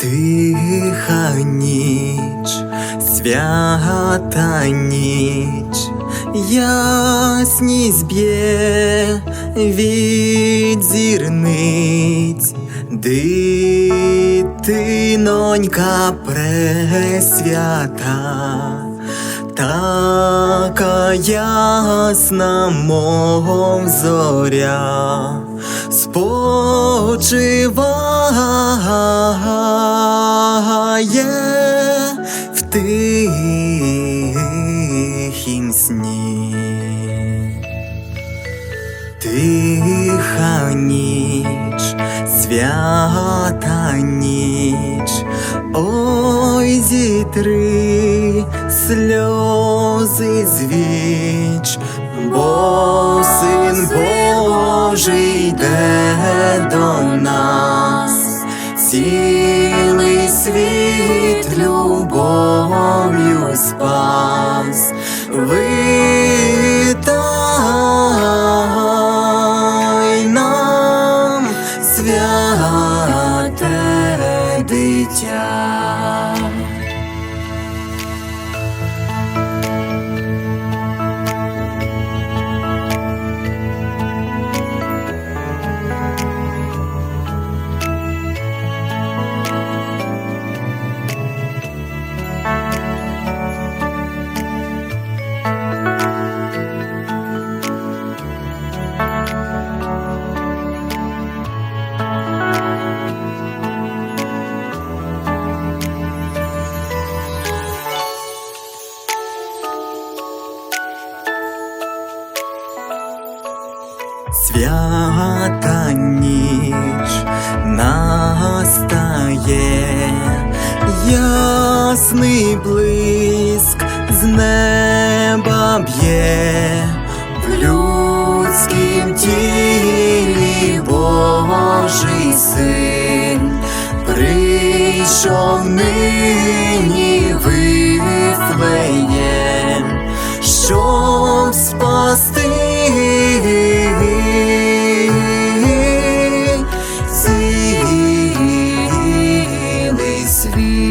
Тиха ніч, свята ніч, ясність б'є від зірниць, дитинонька пресвята, така ясна, мов зоря, спочиває в тихім сні. Тиха ніч, свята ніч, ой зітри сльози звіч, бо син Божий йде до нас, дитя. Свята ніч настає, ясний блиск з неба б'є, в людськім тілі Божий син прийшов. wie